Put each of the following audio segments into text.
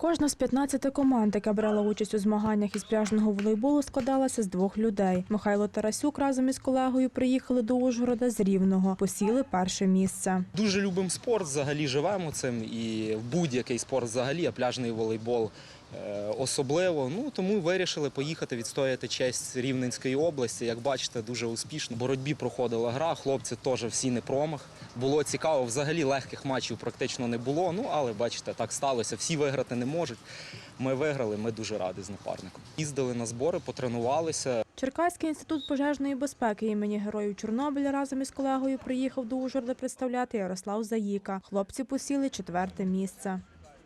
Кожна з 15 команд, яка брала участь у змаганнях із пляжного волейболу, складалася з двох людей. Михайло Тарасюк разом із колегою приїхали до Ужгорода з Рівного, посіли перше місце. Дуже любимо спорт, взагалі живемо цим і в будь-який спорт взагалі, а пляжний волейбол особливо. Ну тому вирішили поїхати відстояти честь Рівненської області. Як бачите, дуже успішно. В боротьбі проходила гра. Хлопці теж всі не промах. Було цікаво. Взагалі легких матчів практично не було. Ну але бачите, так сталося. Всі виграти не можуть. Ми виграли. Ми дуже раді з напарником. Їздили на збори, потренувалися. Черкаський інститут пожежної безпеки імені Героїв Чорнобиля разом із колегою приїхав до Ужгорода представляти Ярослав Заїка. Хлопці посіли четверте місце.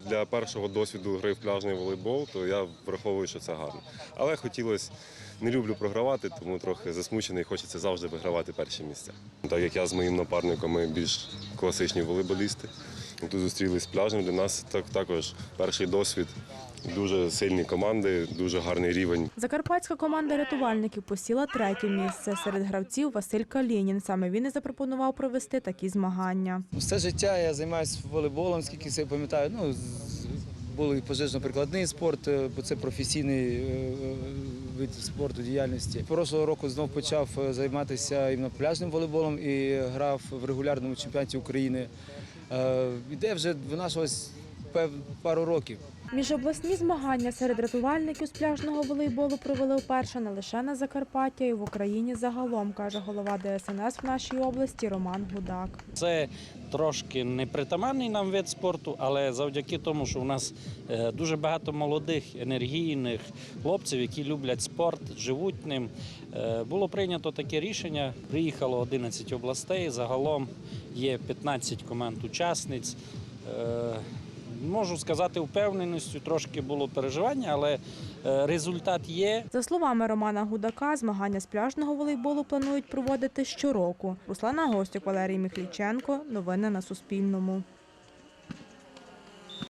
Для першого досвіду гри в пляжний волейбол, то я враховую, що це гарно. Але хотілося, не люблю програвати, тому трохи засмучений, хочеться завжди вигравати перші місця. Так як я з моїм напарником, ми більш класичні волейболісти. Ми Тут зустрілись з пляжем. Для нас так, також перший досвід. Дуже сильні команди, дуже гарний рівень. Закарпатська команда рятувальників посіла третє місце. Серед гравців Василь Калінін. Саме він і запропонував провести такі змагання. Все життя я займаюся волейболом, скільки себе пам'ятаю. Ну, з- був і пожежно-прикладний спорт, е, бо це професійний е, е, вид спорту діяльності. Прошлого року знов почав займатися іменно пляжним волейболом і грав в регулярному чемпіонаті України. Е, Іде вже нас ось пару років. Міжобласні змагання серед рятувальників з пляжного волейболу провели вперше не лише на Закарпаття, і в Україні загалом, каже голова ДСНС в нашій області Роман Гудак. Це трошки непритаманний нам вид спорту, але завдяки тому, що у нас е, дуже багато молодих, енергійних хлопців, які люблять спорт, живуть ним, е, було прийнято таке рішення. Приїхало 11 областей. Загалом є 15 команд учасниць. Можу сказати впевненістю, трошки було переживання, але е, результат є. За словами Романа Гудака, змагання з пляжного волейболу планують проводити щороку. Руслана Гостюк, Валерій Міхліченко. Новини на Суспільному.